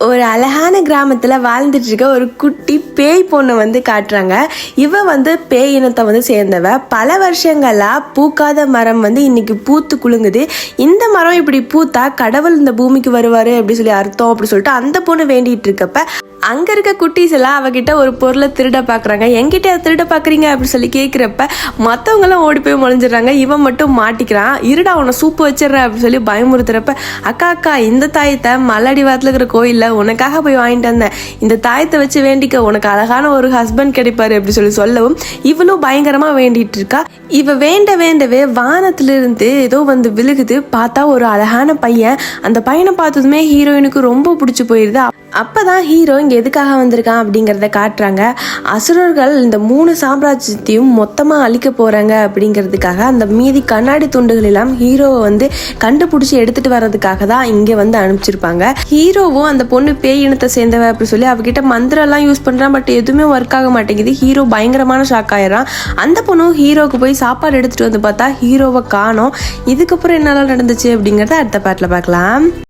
ஒரு அழகான கிராமத்தில் வாழ்ந்துட்டு இருக்க ஒரு குட்டி பேய் பொண்ணை வந்து காட்டுறாங்க. இவ வந்து பேய் இனத்தை வந்து சேர்ந்தவ. பல வருஷங்களா பூக்காத மரம் வந்து இன்னைக்கு பூத்து குலுங்குது. இந்த மரம் இப்படி பூத்தா கடவுள் இந்த பூமிக்கு வருவாரு அப்படி சொல்லி அர்த்தம் அப்படி சொல்லிட்டு அந்த பொண்ணு வேண்டிட்டு இருக்கப்ப அங்கே இருக்க குட்டீஸ் எல்லாம் அவகிட்ட ஒரு பொருளை திருட பார்க்குறாங்க என்கிட்ட அதை திருட பார்க்குறீங்க அப்படின்னு சொல்லி கேட்குறப்ப மற்றவங்களாம் ஓடி போய் முளைஞ்சிடுறாங்க. இவன் மட்டும் மாட்டிக்கிறான். இருடா உன்னை சூப்பு வச்சிடுறேன் அப்படின்னு சொல்லி பயமுறுத்துறப்ப அக்கா அக்கா இந்த தாயத்தை மல்லாடி வாரத்தில் இருக்கிற கோயில்ல உனக்காக போய் வாங்கிட்டு வந்தேன். இந்த தாயத்தை வச்சு வேண்டிக்க உனக்கு அழகான ஒரு ஹஸ்பண்ட் கிடைப்பாரு அப்படி சொல்லி சொல்லவும் இவளும் பயங்கரமாக வேண்டிட்டு இருக்கா. இவ வேண்ட வேண்டவே வானத்திலிருந்து ஏதோ வந்து விழுகுது. பார்த்தா ஒரு அழகான பையன். அந்த பையனை பார்த்ததுமே ஹீரோயினுக்கு ரொம்ப பிடிச்சி போயிருது. அப்பதான் ஹீரோ இங்கே எதுக்காக வந்திருக்கான் அப்படிங்கிறத காட்டுறாங்க. அசுரர்கள் இந்த மூணு சாம்ராஜ்யத்தையும் மொத்தமாக அழிக்க போகிறாங்க அப்படிங்கிறதுக்காக அந்த மீதி கண்ணாடி துண்டுகள் எல்லாம் ஹீரோவை வந்து கண்டுபிடிச்சி எடுத்துகிட்டு வர்றதுக்காக தான் இங்கே வந்து அனுப்பிச்சிருப்பாங்க. ஹீரோவும் அந்த பொண்ணு பேய் இனத்தை சேர்ந்தவ அப்படி சொல்லி அவகிட்ட மந்திரம்லாம் யூஸ் பண்ணுறான் பட் எதுவுமே ஒர்க் ஆக மாட்டேங்குது. ஹீரோ பயங்கரமான ஷாக் ஆயிடுறான். அந்த பொண்ணும் ஹீரோவுக்கு போய் சாப்பாடு எடுத்துகிட்டு வந்து பார்த்தா ஹீரோவை காணோம். இதுக்கப்புறம் என்னெல்லாம் நடந்துச்சு? அப்படிங்கிறத அடுத்த பாட்டில் பார்க்கலாம்.